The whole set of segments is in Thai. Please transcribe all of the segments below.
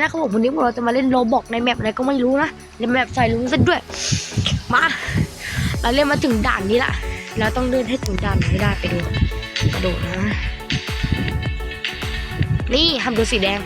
นะครับผมวันนี้พวกเราจะมาเล่นโรบอกในแมปอะไรก็ไม่รู้นะในแมปใส่ลุงซะด้วย มา เราเล่นมาถึงด่านนี้ละเราต้องเดินให้ถึงด่านให้ได้ไปดูกระโดดนะ นี่ทำดูสีแดง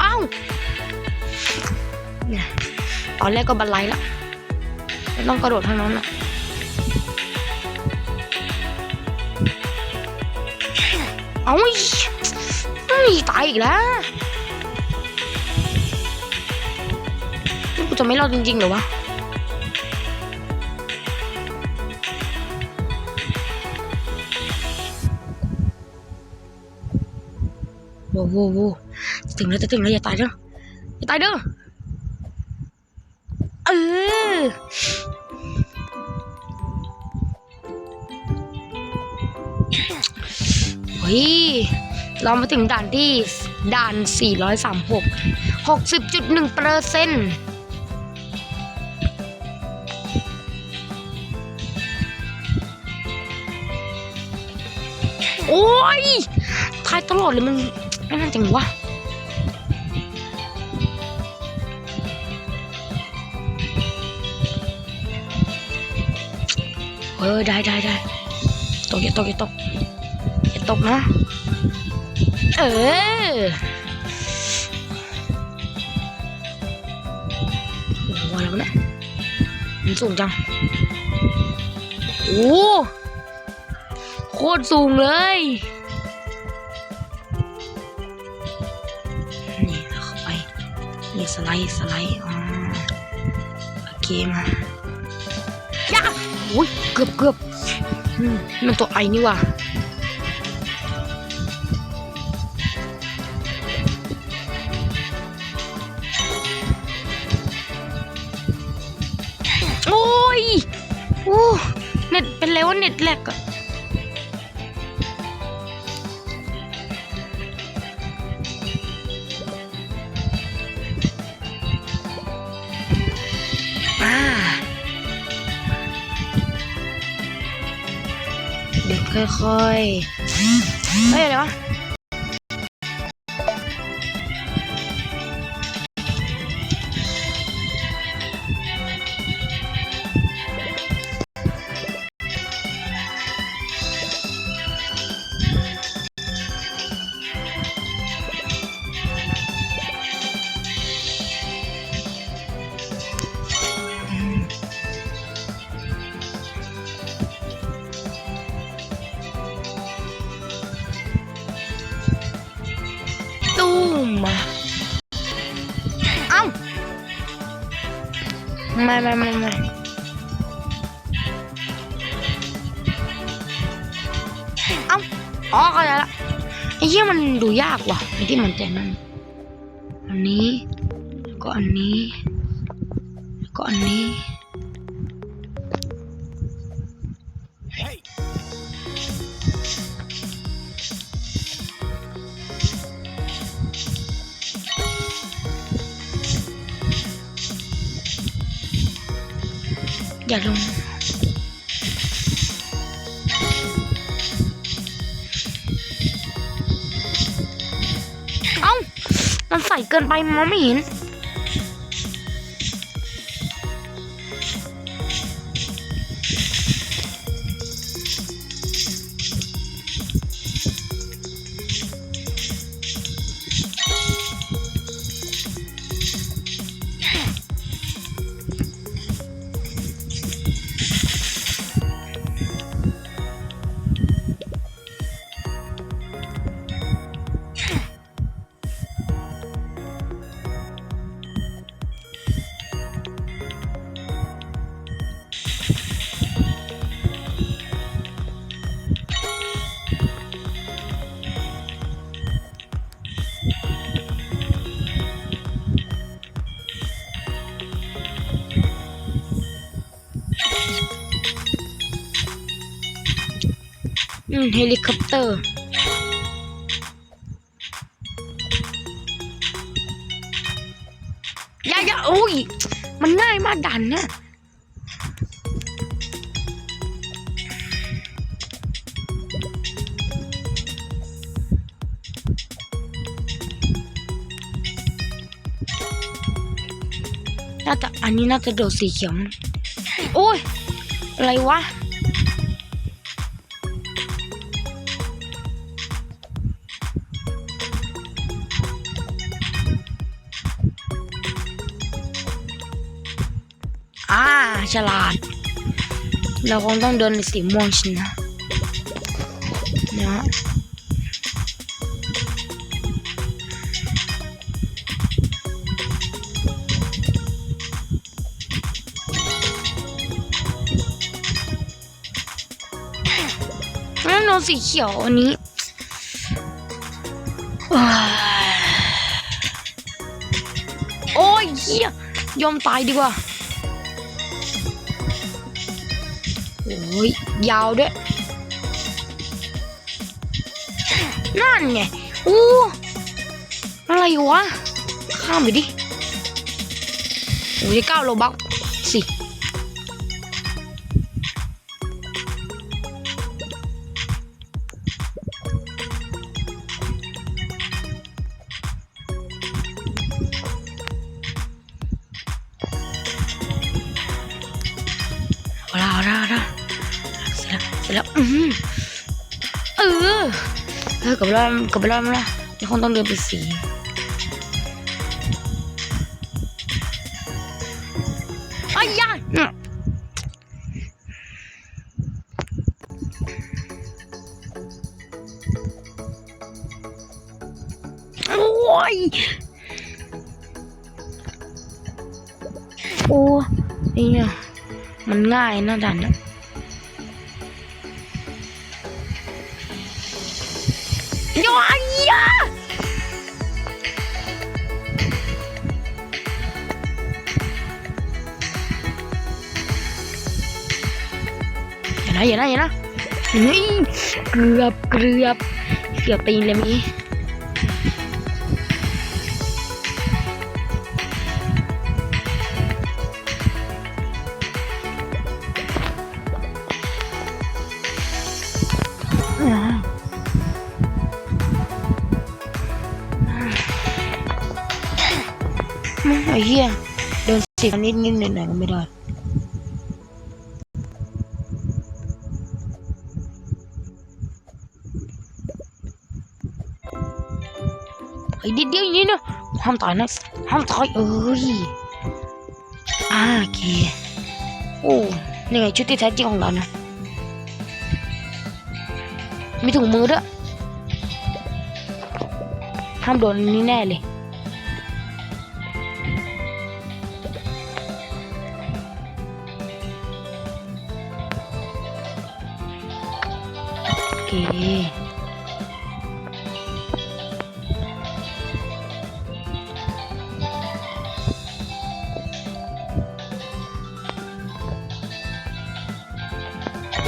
เอ้าเนี่ยตอนแรกก็บันไลละไม่ต้องกระโดดเท่านั้นละเอาเฮ้ย ตายอีกแล้วนี่กูจะไม่รอดจริงๆเหรอวะโว้โว้โว้จะถึงแล้วจะถึงแล้วอย่าตายเด้ออย่าตายเด้อเออเฮ้ย เรามาถึงด่านที่ด่าน 436 60.1เปอร์เซ็นต์โอ้ยทายตลอดเลยมันไอ้นั่นจังวะเออได้ได้ได้ตกอย่าตกอย่าตกอย่าตกนะ เออโอ้โหอะไรวะเนี่ยมันสูงจัง โอ้โคตรสูงเลยนี่เข้าไปนี่สไลด์สไลด์อ๋อโอเคมาย่าอุ้ยเกือบเกือบมมันตัวไอนี่ว่ะ เน็ตเป็นแล้วว่าเน็ตแหลกอะอ่าเดี๋ยวค่อยๆเฮ้ยอะไรวะ ไม่ไม่ไม่ไม่เอ้าอ๋อเข้าใจละไอ้เหี้ยมันดูยากว่ะไอ้ที่มันแต่นั่นอันนี้ก็อันนี้ก็อันนี้ อย่าลง เอ้า มันใส่เกินไปมองไม่เห็น เฮลิคอปเตอร์ ยายาอุ้ย มันง่ายมากดันเนี่ยน่าจะอันนี้น่าจะโดดสีเขียว โอ้ย อะไรวะ ฉลาด เราคงต้องเดินในสีม่วงชินะนะฮะแล้วโนสีเขียวอันนี้ว้ายโอ้ยเหี้ยยอมตายดีกว่า โอ้ยยาวด้วย นั่นไง อู้ อะไรวะ ข้ามไปดิโอ้ยเก้าโลบักสิ แล้วเสร็จแล้วอือเออเออกับไปแล้วกลับไปแล้วมั้งละเดี๋ยวคงต้องเดินไปสีอ้ยยาอืมโอ้ยโอ้ยเนี่ยมันง่ายนะดันนะย้ นะอย่านะอย่านะนี่เกือบเกือบเกือบตีนเลยมีอ่าไอ้เหี้ยเดินสิบนิดนิดหน่อยหน่อยก็ไม่ได้ อ้นิดเดียวอย่างนี้เนอะห้ามตายนะห้ามตายเอ้ยอ่าโอเคโอ้นี่ไงชุดที่แท้จริงของเรานะมีถุงมือด้วยห้ามโดนนนี้แน่เลยโอเค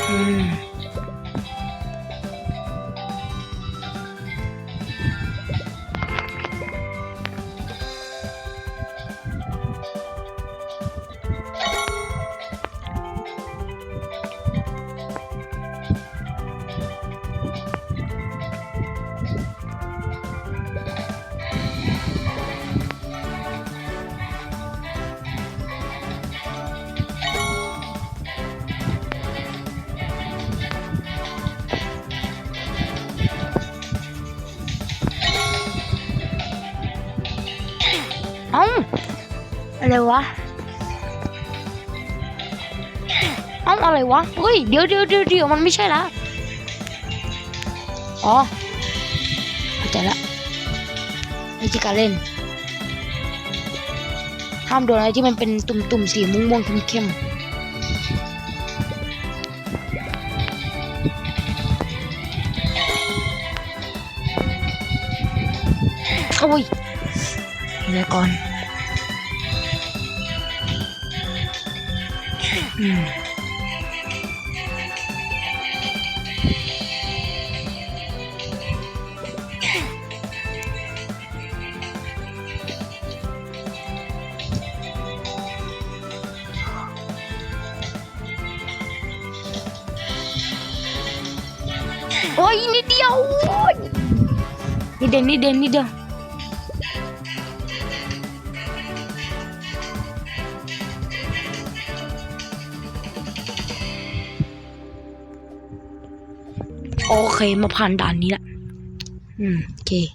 อื อะไรวะเอ้าอะไรวะ เฮ้ย เดี๋ยวเดี๋ยวเดี๋ยวเดี๋ยวมันไม่ใช่ละ อ๋อเข้าใจละวิธีการเล่น ห้ามโดนอะไรที่มันเป็นตุ่มๆสีม่วงๆเข้มๆโอ้ยเดี๋ยวก่อน อืมโอ้ยนิดเดียว เคมาผ่านด่านนี้ละ อืมโอเค